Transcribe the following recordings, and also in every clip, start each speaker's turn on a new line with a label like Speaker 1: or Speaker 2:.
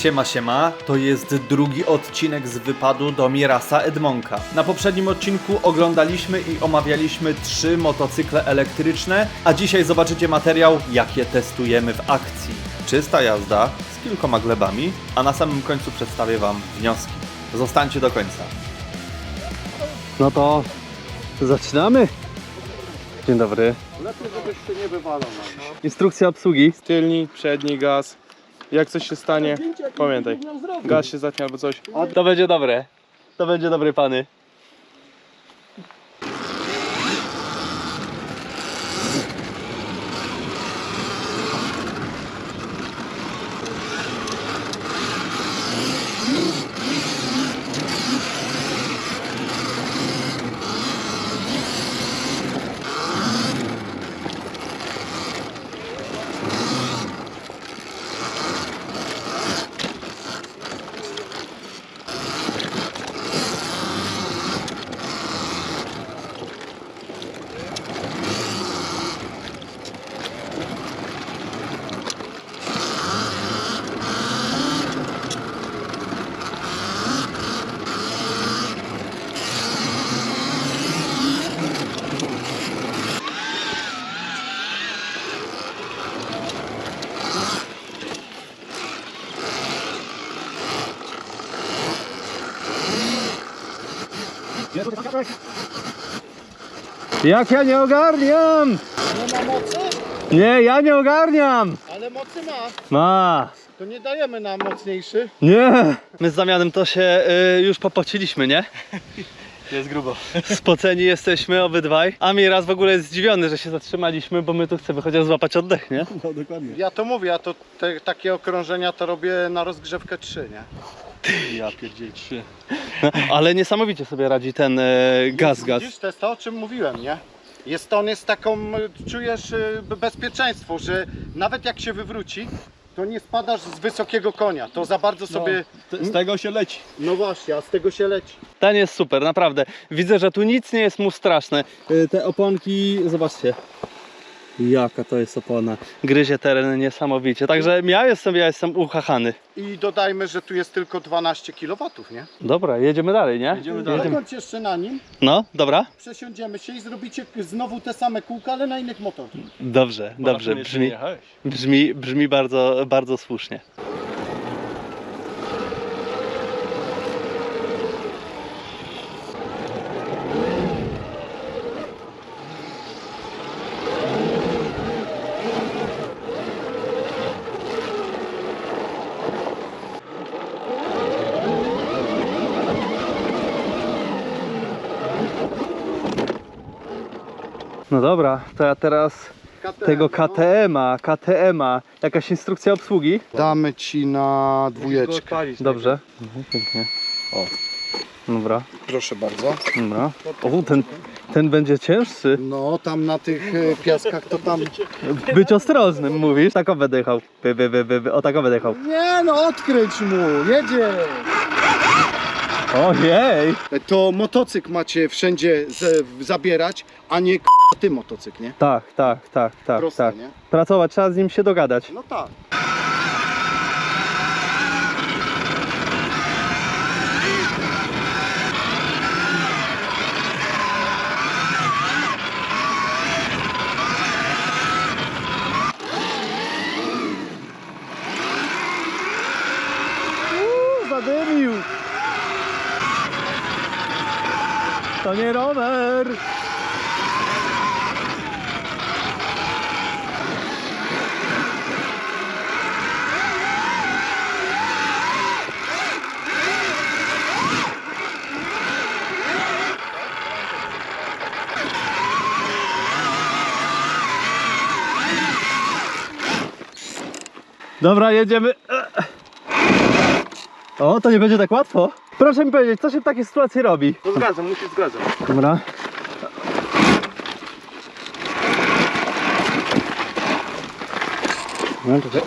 Speaker 1: Siema, siema, to jest drugi odcinek z wypadu do Mirasa Edmonka. Na poprzednim odcinku oglądaliśmy i omawialiśmy trzy motocykle elektryczne, a dzisiaj zobaczycie materiał, jak je testujemy w akcji. Czysta jazda z kilkoma glebami, a na samym końcu przedstawię Wam wnioski. Zostańcie do końca.
Speaker 2: No to zaczynamy. Dzień dobry.
Speaker 3: Lepiej, żebyś się nie wywalał.
Speaker 2: Instrukcja obsługi.
Speaker 4: Tylni, przedni gaz. Jak coś się stanie, pamiętaj. Gaz się zatnie albo coś.
Speaker 2: To będzie dobre. To będzie dobre pany. Jak ja nie ogarniam!
Speaker 3: Nie ma mocy?
Speaker 2: Nie, ja nie ogarniam!
Speaker 3: Ale mocy ma.
Speaker 2: Ma!
Speaker 3: To nie dajemy na mocniejszy.
Speaker 2: Nie! My z Damianem to się y, już popociliśmy, nie?
Speaker 4: Jest grubo.
Speaker 2: Spoceni jesteśmy obydwaj. A mi raz w ogóle jest zdziwiony, że się zatrzymaliśmy, bo my tu chcemy chociaż złapać oddech, nie?
Speaker 3: Ja to mówię, ja to te, takie okrążenia to robię na rozgrzewkę 3, nie?
Speaker 4: Ja pierdziej trzy.
Speaker 2: Ale niesamowicie sobie radzi ten e, gaz, gaz.
Speaker 3: Widzisz, to jest to, o czym mówiłem, nie? Jest on jest taką, y, czujesz y, bezpieczeństwo, że nawet jak się wywróci, to nie spadasz z wysokiego konia. To za bardzo sobie.
Speaker 4: Z tego się leci.
Speaker 3: No właśnie, a z tego się leci.
Speaker 2: Ten jest super, naprawdę. Widzę, że tu nic nie jest mu straszne. Y, Te oponki, zobaczcie. Jaka to jest opona. Gryzie teren niesamowicie. Także ja jestem, ja jestem uchachany.
Speaker 3: I dodajmy, że tu jest tylko 12 kW, nie?
Speaker 2: Dobra, jedziemy dalej, nie?
Speaker 4: Jedziemy dalej.
Speaker 3: Zakończ jeszcze na nim,
Speaker 2: No, dobra?
Speaker 3: przesiądziemy się i zrobicie znowu te same kółka, ale na innych motorach.
Speaker 2: Dobrze, dobrze. Brzmi, brzmi, brzmi bardzo, bardzo słusznie. No dobra, to ja teraz
Speaker 3: KTM,
Speaker 2: tego
Speaker 3: no.
Speaker 2: KTM-a, KTM-a, jakaś instrukcja obsługi?
Speaker 3: Damy ci na dwójeczkę.
Speaker 2: Dobrze. Mhm, pięknie.
Speaker 3: O.
Speaker 2: Dobra,
Speaker 3: Proszę bardzo.
Speaker 2: dobra. O, ten, ten będzie cięższy.
Speaker 3: No, tam na tych e, piaskach to tam...
Speaker 2: Być ostrożnym, mówisz? Tak o będę jechał. By, by, by, by, by. O tak o będę jechał.
Speaker 3: Nie no, odkręć mu, jedzie!
Speaker 2: Ojej!
Speaker 3: To motocykl macie wszędzie z, zabierać, a nie k***a ty motocykl, nie?
Speaker 2: Tak, tak, tak, tak,
Speaker 3: Proste,
Speaker 2: tak.
Speaker 3: nie?
Speaker 2: Pracować, trzeba z nim się dogadać.
Speaker 3: No tak.
Speaker 2: To nie rower! Dobra, jedziemy. O, to nie będzie tak łatwo. Proszę mi powiedzieć, co się w takiej sytuacji robi?
Speaker 4: No zgadzam, musi zgadzam.
Speaker 2: Dobra. No, czekaj.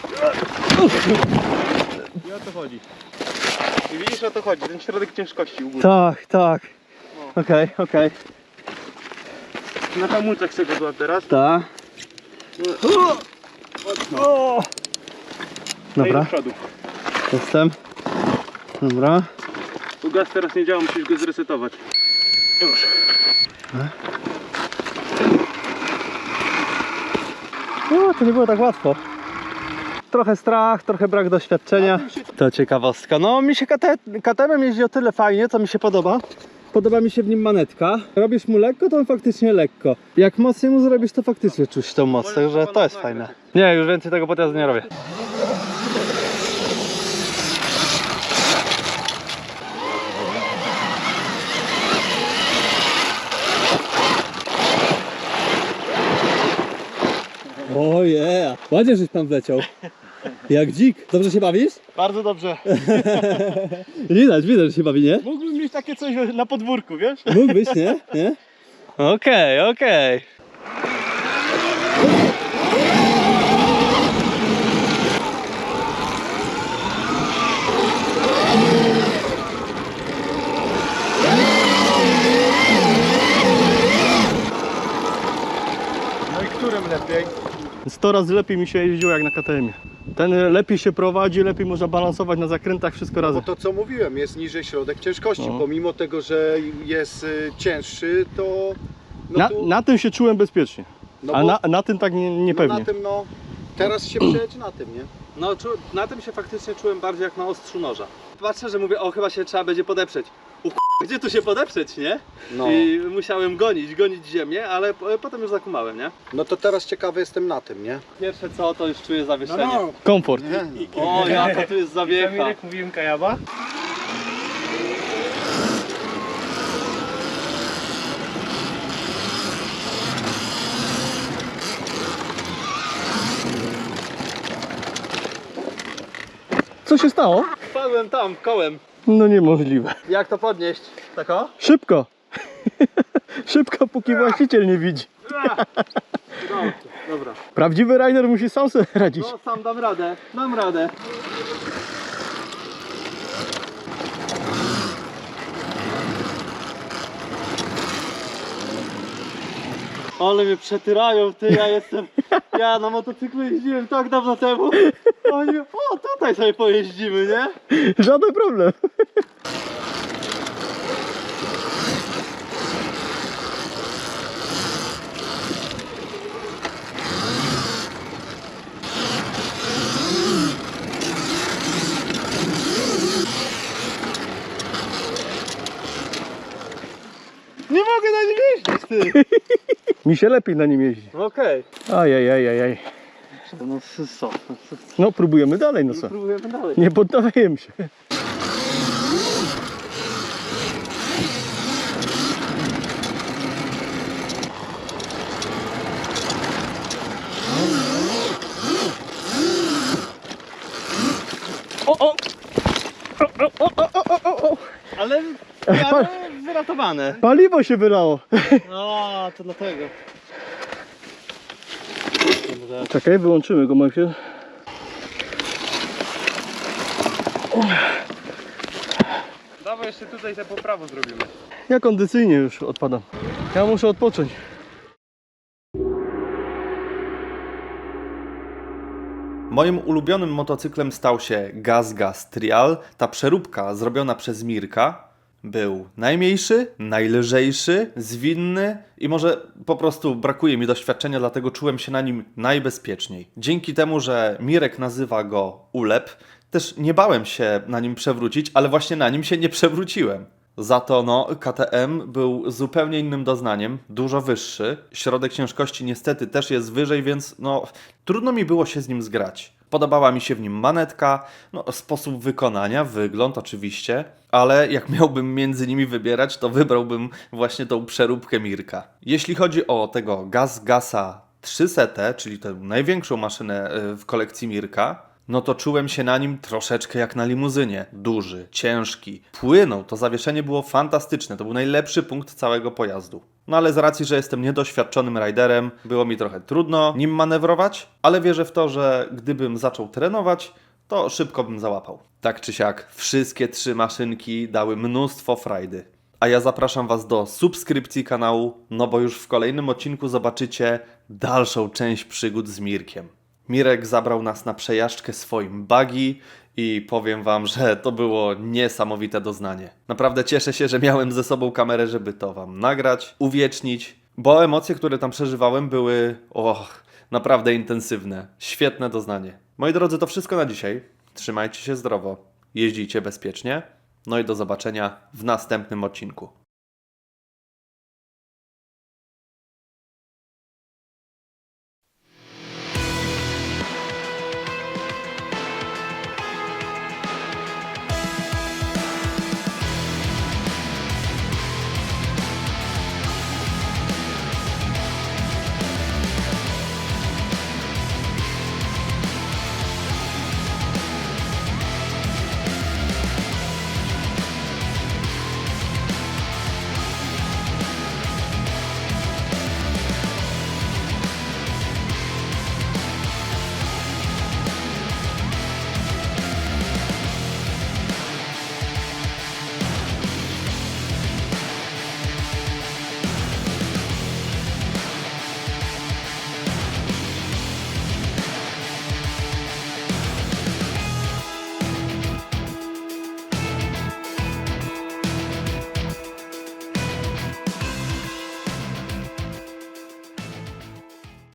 Speaker 4: I o to chodzi. I widzisz o to chodzi, ten środek ciężkości u góry.
Speaker 2: Tak, tak. Okej, okej.
Speaker 4: Na hamulcach sobie złap teraz.
Speaker 2: Tak. O!
Speaker 4: No i do
Speaker 2: Dobra.
Speaker 4: przodu.
Speaker 2: Jestem. Dobra.
Speaker 4: Tu gaz teraz nie działa, musisz go zresetować. Już.
Speaker 2: O, to nie było tak łatwo. Trochę strach, trochę brak doświadczenia. To ciekawostka. No mi się KT- KTM jeździ o tyle fajnie, co mi się podoba. Podoba mi się w nim manetka. Robisz mu lekko, to on faktycznie lekko. Jak mocniej mu zrobisz, to faktycznie czuć tą moc, także to jest fajne. Nie, już więcej tego podjazdu nie robię. Oje, ładnie żeś tam wleciał. Jak dzik. Dobrze się bawisz?
Speaker 4: Bardzo dobrze.
Speaker 2: Widać, widać, że się bawi, nie?
Speaker 4: Mógłbym mieć takie coś na podwórku, wiesz?
Speaker 2: Mógłbyś, nie? nie? Okej, okej.
Speaker 4: No i którym lepiej? 100 razy lepiej mi się jeździło jak na KTM-ie. Ten lepiej się prowadzi, lepiej można balansować na zakrętach, wszystko
Speaker 3: Bo
Speaker 4: razem.
Speaker 3: to co mówiłem, jest niżej środek ciężkości.
Speaker 4: No.
Speaker 3: Pomimo tego, że jest y, cięższy, to. No
Speaker 4: Na,
Speaker 3: tu,
Speaker 4: na tym się czułem bezpiecznie,
Speaker 3: no
Speaker 4: a
Speaker 3: bo-
Speaker 4: na, na tym tak nie,
Speaker 3: no
Speaker 4: niepewnie.
Speaker 3: na tym no. Teraz się przejedź na tym, nie?
Speaker 2: No, czu, na tym się faktycznie czułem bardziej jak na ostrzu noża. Patrzę, że mówię, o chyba się trzeba będzie podeprzeć. Gdzie tu się podeprzeć, nie?
Speaker 3: No.
Speaker 2: I musiałem gonić, gonić ziemię, ale po- potem już zakumałem, nie?
Speaker 3: No to teraz ciekawy jestem na tym, nie?
Speaker 2: Pierwsze co, to już czuję zawieszenie.
Speaker 4: Komfort.
Speaker 3: Nie, no.
Speaker 2: O, jaka tu jest zawiecha.
Speaker 4: mówiłem kajaba? Co się stało?
Speaker 2: Wpadłem tam, kołem.
Speaker 4: No niemożliwe.
Speaker 2: Jak to podnieść? Tak o?
Speaker 4: Szybko! Szybko, póki właściciel nie widzi.
Speaker 2: No, dobra.
Speaker 4: Prawdziwy rider musi sam sobie radzić.
Speaker 2: No, sam dam radę, dam radę. Ale mnie przetyrają, ty, ja jestem, ja na motocyklu jeździłem tak dawno temu. Oni, o tutaj sobie pojeździmy, nie?
Speaker 4: Żaden problem.
Speaker 2: Nie mogę na nim jeździć, ty.
Speaker 4: Mi się lepiej na nim jeździ.
Speaker 2: Okej.
Speaker 4: Ajajajajaj.
Speaker 2: No co?
Speaker 4: No próbujemy dalej, no co?
Speaker 2: Próbujemy dalej.
Speaker 4: Nie poddawajemy się. O, o! O, o, o, o, o, o.
Speaker 2: Ale ale wyratowane.
Speaker 4: Paliwo się wylało.
Speaker 2: No, to dlatego.
Speaker 4: Czekaj, wyłączymy go, Maksiu.
Speaker 5: Dawaj jeszcze tutaj te poprawo zrobimy.
Speaker 4: Ja kondycyjnie już odpadam. Ja muszę odpocząć.
Speaker 1: Moim ulubionym motocyklem stał się Gaz Gas Trial. Ta przeróbka zrobiona przez Mirka był najmniejszy, najlżejszy, zwinny i może po prostu brakuje mi doświadczenia, dlatego czułem się na nim najbezpieczniej. Dzięki temu, że Mirek nazywa go Ulep, też nie bałem się na nim przewrócić, ale właśnie na nim się nie przewróciłem. Za to no, KTM był zupełnie innym doznaniem, dużo wyższy. Środek ciężkości niestety też jest wyżej, więc no, trudno mi było się z nim zgrać. Podobała mi się w nim manetka, no, sposób wykonania, wygląd oczywiście, ale jak miałbym między nimi wybierać, to wybrałbym właśnie tą przeróbkę Mirka. Jeśli chodzi o tego Gaz Gasa 300, czyli tę największą maszynę y, w kolekcji Mirka, no to czułem się na nim troszeczkę jak na limuzynie. Duży, ciężki, płynął, to zawieszenie było fantastyczne, to był najlepszy punkt całego pojazdu. No ale z racji, że jestem niedoświadczonym riderem, było mi trochę trudno nim manewrować, ale wierzę w to, że gdybym zaczął trenować, to szybko bym załapał. Tak czy siak, wszystkie trzy maszynki dały mnóstwo frajdy. A ja zapraszam Was do subskrypcji kanału, no bo już w kolejnym odcinku zobaczycie dalszą część przygód z Mirkiem. Mirek zabrał nas na przejażdżkę swoim buggy
Speaker 2: i powiem wam, że to było niesamowite doznanie. Naprawdę cieszę się, że miałem ze sobą kamerę, żeby to wam nagrać, uwiecznić, bo emocje, które tam przeżywałem były, och, naprawdę intensywne. Świetne doznanie. Moi drodzy, to wszystko na dzisiaj. Trzymajcie się zdrowo, jeździcie bezpiecznie, no i do zobaczenia w następnym odcinku.